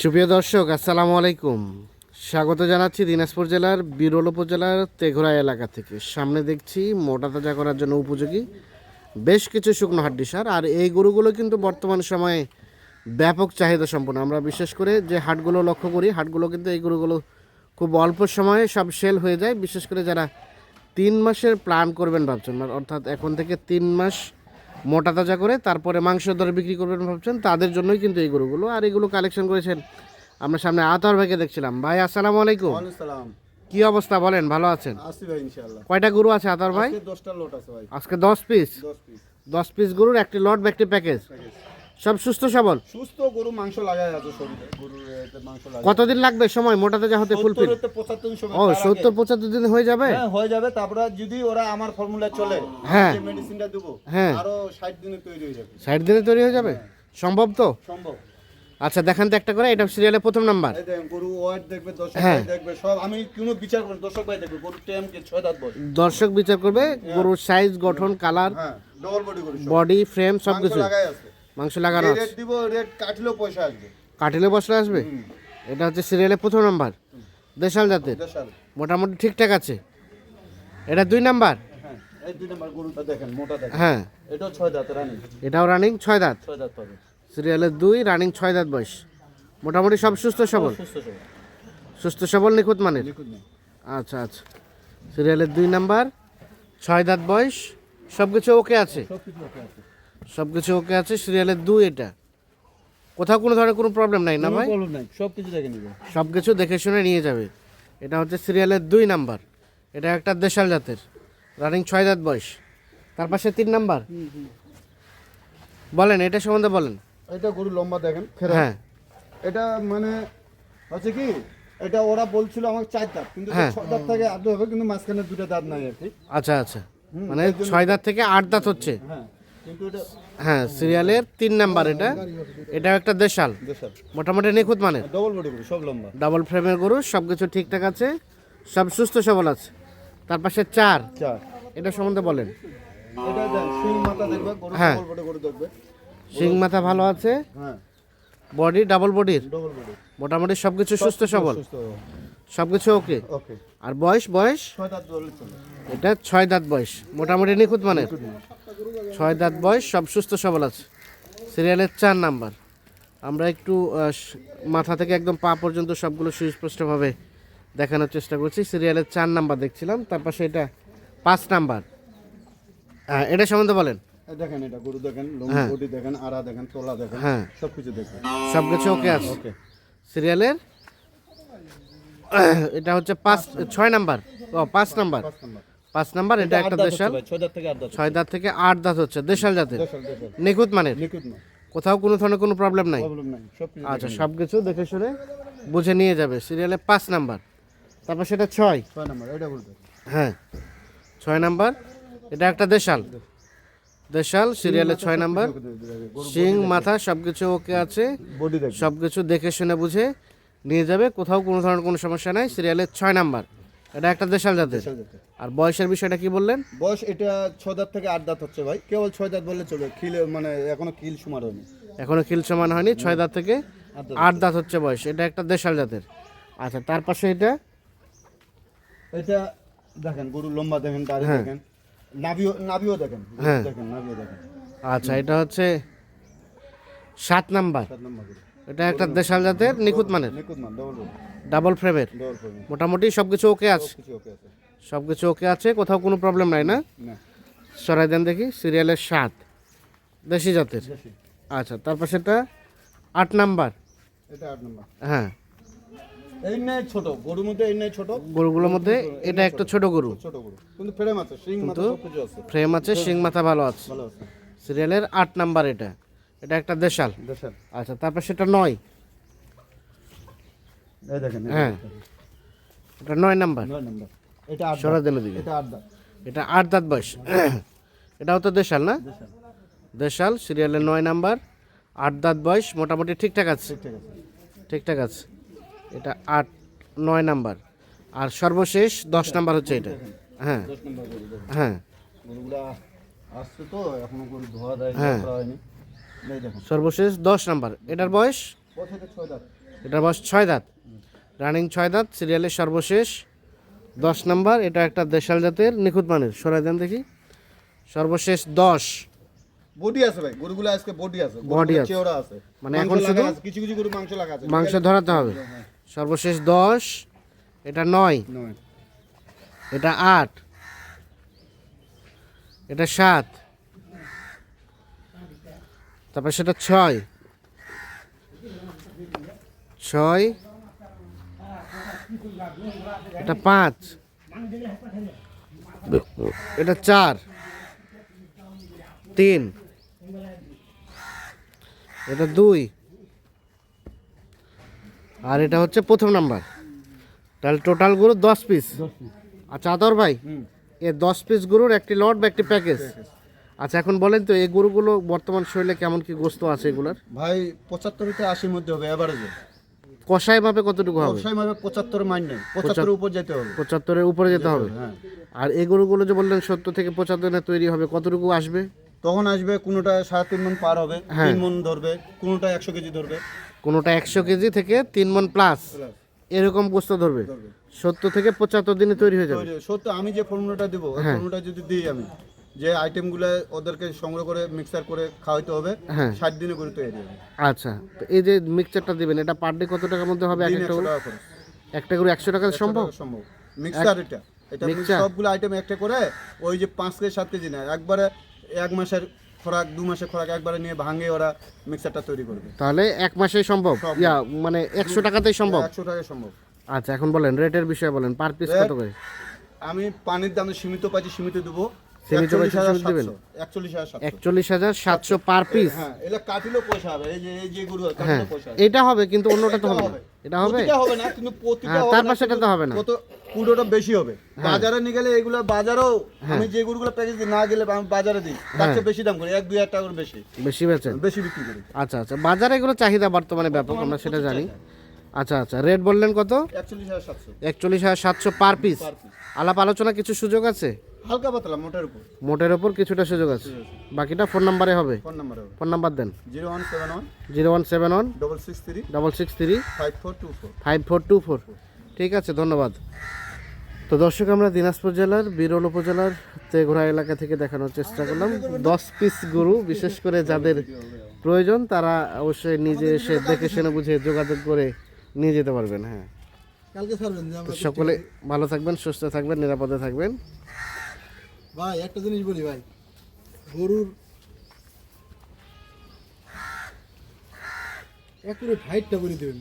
সুপ্রিয় দর্শক, আসসালামু আলাইকুম। স্বাগত জানাচ্ছি দিনাজপুর জেলার বিরল উপজেলার তেঘরা এলাকা থেকে। সামনে দেখছি মোটা তাজা করার জন্য উপযোগী বেশ কিছু শুকনো হাড্ডি সার, আর এই গরুগুলো কিন্তু বর্তমান সময়ে ব্যাপক চাহিদা সম্পন্ন। আমরা বিশেষ করে যে হাটগুলো লক্ষ্য করি, হাটগুলো কিন্তু এই গরুগুলো খুব অল্প সময়ে সব সেল হয়ে যায়। বিশেষ করে যারা তিন মাসের প্ল্যান করবেন ভাবছেন, অর্থাৎ এখন থেকে তিন মাস মোটা তাজা করে তারপরে মাংস দরে বিক্রি করবেন ভাবছেন তাদের জন্যই কিন্তু এই গরুগুলো। আর এগুলো কালেকশন করেছেন আমরা সামনে আতর ভাইকে দেখছিলাম। ভাই আসসালামু আলাইকুম। কি অবস্থা বলেন ভালো আছেন? কয়টা গরু আছে আতর ভাই? আজকে 10টা লোট আছে ভাই। আজকে দশ পিস 10 পিস দশ পিস গরুর একটি লট বা একটি প্যাকেজ সব সুস্থ সবল? সুস্থ গরু মাংস লাগায় আছে শরীরে গরুর মাংস কতদিন লাগবে? সময়? মোটাতে যা হতে ফুলফিল 70 75 ও সত্তর পঁচাত্তর দিন হয়ে যাবে? হ্যাঁ হয়ে যাবে। তারপরে যদি ওরা আমার ফর্মুলা চলে হ্যাঁ। যে মেডিসিনটা দেবো হ্যাঁ। আরও 60 দিনে তৈরি হয়ে যাবে। ষাট দিনে তৈরি হয়ে যাবে? সম্ভব তো? সম্ভব। আচ্ছা দেখান তো একটা করে এটা সিরিয়ালের প্রথম নাম্বার। এই দেখেন গরু ওয়েট দেখবে দর্শক হ্যাঁ। ভাই দেখবে সব আমি কোনো বিচার করি না, দর্শক ভাই দেখবে গরু টাইম কে 6 দাঁত বয়স দর্শক বিচার করবে গরুর সাইজ গঠন কালার হ্যাঁ ডবল বডি গরু বডি ফ্রেম সব কিছু। লাগায় আছে। মাংস লাগানো রেট দিব রেট কাটলেও পয়সা আসবে। কাটিলে বসলে আসবে? এটা হচ্ছে সিরিয়ালের প্রথম নাম্বার। দেশাল জাতের। দেশাল। মোটামুটি ঠিকঠাক আছে। এটা দুই নাম্বার? হ্যাঁ এই দুই নম্বর গরুটা দেখেন মোটা দেখেন। হ্যাঁ। এটাও ছয় দাঁত রানি এটাও রানিং ছয় দাঁত। ছয় দাঁত পাবে সিরিয়ালের দুই রানিং ছয় দাঁত বয়স। মোটামুটি সব সুস্থ সবল? সুস্থ সবল। সুস্থ সবল নিখুঁত মানের? আচ্ছা আচ্ছা। সিরিয়ালের দুই নাম্বার ছয় দাঁত বয়স। সব কিছু ওকে আছে? সব কিছু ওকে আছে। সব কিছু ওকে আছে সিরিয়ালের দুই এটা। কোথাও কোনো ধরনের কোনো প্রবলেম নাই না ভাই? প্রবলেম নাই সব কিছু দেখে নিবে। সব কিছু দেখে শুনে নিয়ে যাবে। এটা হচ্ছে সিরিয়ালের দুই নাম্বার। এটা একটা দেশাল জাতের রানিং ছয় দাঁত বয়স। তার পাশে তিন নাম্বার। বলেন এটা সম্বন্ধে বলেন। এটা গরু লম্বা দেখেন হ্যাঁ। এটা মানে হচ্ছে কি এটা ওরা বলছিল আমার চার দাঁত কিন্তু হ্যাঁ। ছয় দাঁত থেকে আদৌ হবে কিন্তু মাঝখানে দুটো দাঁত নাই আর কি। আচ্ছা আচ্ছা। মানে ছয় দাঁত থেকে আট দাঁত হচ্ছে। হ্যাঁ। হ্যাঁ সিরিয়ালের তিন নাম্বার এটা। এটা একটা দেশাল। মোটামুটি নিখুঁত মানের। ডবল ফ্রেমের গরু সব কিছু ঠিকঠাক আছে সব সুস্থ সবল আছে। তার পাশে চার। এটা সম্বন্ধে বলেন। দেন সিং মাথা হ্যাঁ। শিং ভালো আছে। হ্যাঁ। বডি ডাবল বডির মোটামুটি সব কিছু সুস্থ সবল। সব কিছু ওকে আর বয়স বয়স? এটা ছয় দাঁত বয়স। মোটামুটি নিখুঁত মানের। ছয় দাঁত বয়স সব সুস্থ সবল আছে। সিরিয়ালের চার নাম্বার। আমরা একটু মাথা থেকে একদম পা পর্যন্ত সবগুলো সুস্পষ্টভাবে দেখানোর চেষ্টা করছি। সিরিয়ালের চার নাম্বার দেখছিলাম তার পাশে এটা পাঁচ নাম্বার। হ্যাঁ এটা সম্বন্ধে বলেন। দেখেন এটা গরু দেখেন লম্বা হ্যাঁ। দেখেন আড়া দেখেন তোলা দেখেন হ্যাঁ। সব কিছু দেখবেন সব কিছু ওকে আছে। ওকে। সিরিয়ালের এটা হচ্ছে পাঁচ ছয় নাম্বার। ও পাঁচ নাম্বার। পাঁচ নাম্বার। পাঁচ নাম্বার এটা একটা দেশাল। ছয় দাঁত থেকে আট দাঁত হচ্ছে। দেশাল জাতের? নিখুঁত মানের? কোথাও কোনো ধরনের কোনো প্রবলেম নাই? আচ্ছা সব কিছু দেখে শুনে বুঝে নিয়ে যাবে। সিরিয়ালে পাঁচ নাম্বার। তারপর সেটা ছয়। ছয় নাম্বার এটা বলতে। হ্যাঁ। ছয় নাম্বার এটা একটা দেশাল। দেশাল সিরিয়ালে ছয় নাম্বার। সিং মাথা সব কিছু ওকে আছে সব কিছু দেখে শুনে বুঝে নিয়ে যাবে। কোথাও কোনো ধরনের কোনো সমস্যা নাই। সিরিয়ালের ছয় নাম্বার। এটা একটা দেশাল জাতের। আর বয়সের বিষয়টা কি বললেন? বয়স এটা ছ দাঁত থেকে আট দাঁত হচ্ছে ভাই। কেবল ছয় দাঁত বললে চলবে খিল মানে এখনও কিল সুমার হয়নি। এখনও খিল সমান হয়নি ছয় দাঁত থেকে আট দাঁত। হচ্ছে। বয়স। এটা একটা দেশাল জাতের। আচ্ছা তার পাশে এটা? এটা দেখেন গরু লম্বা দেখেন দাড়ি হ্যাঁ। দেখেন। নাভিও নাভিও দেখেন হ্যাঁ। দেখেন নাভিও দেখেন। আচ্ছা এটা হচ্ছে সাত নাম্বার। সাত নম্বর এটা একটা দেশাল জাতের নিখুঁত মানের। মান ডবল ডাবল ফ্রেমের ডবল ফর্মি মোটামুটি সব কিছু ওকে আছে। কিছু ওকে আছে। সব কিছু ওকে আছে কোথাও কোনো প্রবলেম নাই না? সরাই দেন দেখি সিরিয়ালের সাত দেশি জাতের? আচ্ছা তারপর সেটা আট নাম্বার। এটা আট নম্বর। হ্যাঁ। এই নাই ছোট গরুর মধ্যে এই নাই ছোট। গরুগুলোর মধ্যে এটা একটা ছোট গরু। ছোট গরু। কিন্তু ফ্রেম আছে সিং মাথা সব কিছু আছে। ফ্রেম আছে শিং মাথা ভালো আছে। ভালো আছে। সিরিয়ালের আট নাম্বার এটা। এটা একটা দেশাল। দেশের আচ্ছা তারপর সেটা নয়। এই দেখেন হ্যাঁ। এটা নয় নাম্বার। নয় নম্বর। এটা আট সরা। দিল দিকে এটা আট দাঁত। এটা আট দাঁত বয়স। এটাও তো দেশাল না? দেশাল। সিরিয়ালের নয় নাম্বার। আট দাঁত বয়স মোটামুটি ঠিকঠাক আছে। ঠিকঠাক আছে। এটা আট নয় নাম্বার। আর সর্বশেষ দশ নাম্বার হচ্ছে এটা। হ্যাঁ। দেখেন। হ্যাঁ। আসছে তো এখনও ধোয়া দেয় হ্যাঁ। সর্বশেষ দশ নাম্বার। এটার বয়স? দাঁত বয়স ছয় দাঁত। রানিং ছয় দাঁত সিরিয়ালের সর্বশেষ দশ নাম্বার। এটা একটা দেশাল জাতের নিখুঁত মানের। সরাই দেন দেখি। সর্বশেষ দশ। বডি আছে ভাই গরুগুলো আজকে বডি আছে Body আছে। চেওড়া আছে। মানে মাংস এখন শুধু- কিছু কিছু গরু মাংস লাগা আছে। মাংস ধরাতে হবে। সর্বশেষ দশ এটা নয়। নয়। এটা আট। এটা সাত। তারপর সেটা ছয়। ছয়। এটা পাঁচ। এটা চার। তিন। এটা দুই। আর এটা হচ্ছে প্রথম নাম্বার। তাহলে টোটাল গরু দশ পিস আচ্ছা আদর ভাই এ দশ পিস গরুর একটি লট বা একটি প্যাকেজ আচ্ছা এখন বলেন তো এই গরুগুলো বর্তমান শরীরে কেমন কি গোস্ত আছে এগুলার? ভাই পঁচাত্তর থেকে আশির মধ্যে হবে এভারেজে কষাই ভাবে কতটুকু হবে? ব্যবসায় ভাবে পঁচাত্তর মাইন নেই পঁচাত্তরের উপর যেতে হবে। পঁচাত্তরের উপরে যেতে হবে? হ্যাঁ। আর এই গরুগুলো যে বললেন সত্তর থেকে পঁচাত্তরে তৈরি হবে কতটুকু আসবে? তখন আসবে কোনোটা সাড়ে তিন মন পার হবে হ্যাঁ। তিন মন ধরবে কোনোটা একশো কেজি ধরবে। কোনোটা একশো কেজি থেকে তিন মন প্লাস এরকম গোস্ত ধরবে। সত্তর থেকে পঁচাত্তর দিনে তৈরি হয়ে যাবে? সত্য আমি যে ফর্মুলাটা দেবো হ্যাঁ। ফর্মুলাটা যদি দিই আমি যে আইটেমগুলো ওদেরকে সংগ্রহ করে মিক্সার করে খাওয়াইতে হবে হ্যাঁ। ষাট দিনে করে তৈরি হবে। আচ্ছা তো এই যে মিক্সচারটা দিবেন এটা পার ডে কত টাকার মধ্যে হবে? এক একটা খরচ। একটা করে একশো টাকা সম্ভব? সম্ভব। মিক্সার এটা। এটা Mixer? সবগুলো আইটেম একটা করে ওই যে পাঁচ কেজি সাত কেজি না একবারে এক মাসের খোরাক দু মাসের খোরাক একবারে নিয়ে ভাঙে ওরা মিক্সারটা তৈরি করবে। তাহলে এক মাসেই সম্ভব? সম্ভব। ইয়া মানে একশো টাকাতেই সম্ভব? একশো টাকা সম্ভব। আচ্ছা এখন বলেন রেটের বিষয়ে বলেন পার পিস কত করে? আমি পানির দাম সীমিত পাচ্ছি সীমিত দেবো। হাজার সাতশো একচল্লিশ হাজার সাতশো। Per piece. হ্যাঁ এটা কাটিলেও পয়সা হবে এই যে এই যে গরু হয়, হ্যাঁ পয়সা এটা হবে কিন্তু অন্যটা তো হবে না। এটা হবে? হবে না কিন্তু প্রতিটা হ্যাঁ, হবে তার পাশেটা কিন্তু তো হবে না। কত পুরোটা বেশি হবে। বাজারে নিয়ে গেলে এগুলো বাজারেও হ্যাঁ। আমি যে গরুগুলো প্যাকেজ দিই না গেলে আমি বাজারে দিই তার চেয়ে বেশি দাম করি এক দুই হাজার টাকা করে বেশি। বেশি বেচেন? বেশি বিক্রি করি। আচ্ছা আচ্ছা। বাজারে এগুলো চাহিদা বর্তমানে ব্যাপক আমরা সেটা জানি। আচ্ছা আচ্ছা। রেট বললেন কত? একচল্লিশ হাজার সাতশো। একচল্লিশ হাজার সাতশো পার পিস পার পিস আলাপ আলোচনা কিছু সুযোগ আছে? হালকা পাতলা মোটের উপর। মোটের ওপর কিছুটা সুযোগ আছে। বাকিটা ফোন নাম্বারে হবে। ফোন নাম্বার হবে। ফোন নাম্বার দেন। Zero one seven one zero one seven one double six three double six three five four two four. Five four two four. ঠিক আছে ধন্যবাদ। তো দর্শক আমরা দিনাজপুর জেলার বিরল উপজেলার তেঘোড়া এলাকা থেকে দেখানোর চেষ্টা করলাম। দশ পিস গরু বিশেষ করে যাদের প্রয়োজন তারা অবশ্যই নিজে এসে দেখে শুনে বুঝে যোগাযোগ করে নিয়ে যেতে পারবেন হ্যাঁ। সকলে ভালো থাকবেন সুস্থ থাকবেন নিরাপদে থাকবেন। ভাই একটা জিনিস বলি ভাই। গরুর একটু হাইটটা বলি দেবেন।